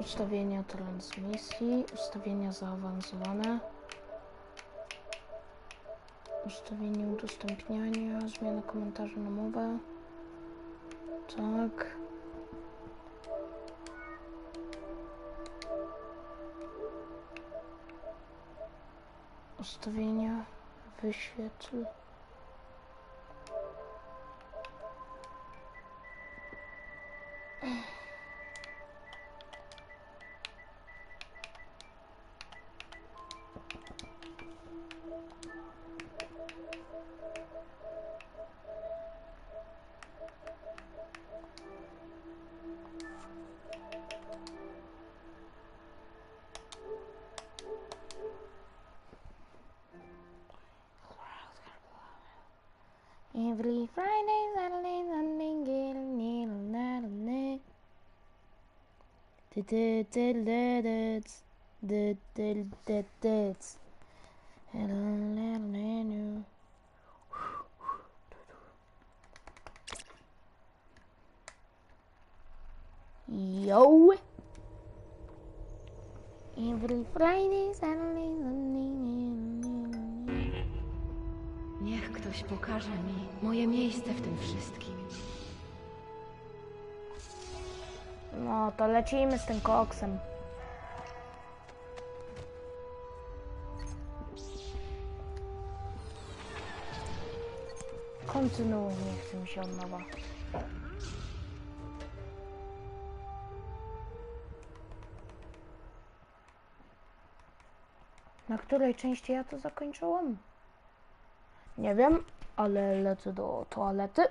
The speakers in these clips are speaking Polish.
Ustawienia transmisji, ustawienia zaawansowane. Ustawienie udostępniania, zmiana komentarza na mowę. Tak. Ustawienia, wyświetl. Every Friday, Saturday, Sunday, get needle, not a neck. Yo! Every Friday, Saturday, Sunday, Niech ktoś pokaże mi moje miejsce w tym wszystkim. No to lecimy z tym koksem. Kontynuuj, nie się od nowa. Na której części ja to zakończyłam? Nie wiem, ale lecę do toalety.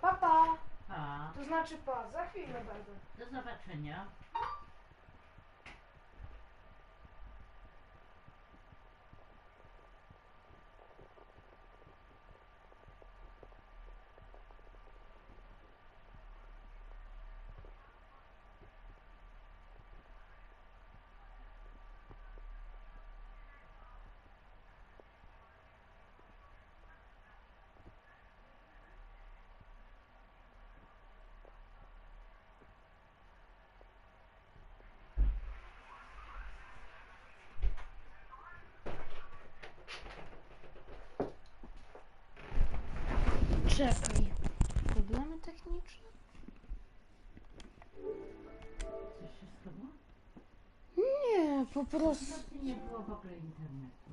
Papa, A, to znaczy pa, za chwilę będę. do zobaczenia. Czekaj. Problemy techniczne? Coś się stało? Nie, po prostu. Nie było w ogóle internetu.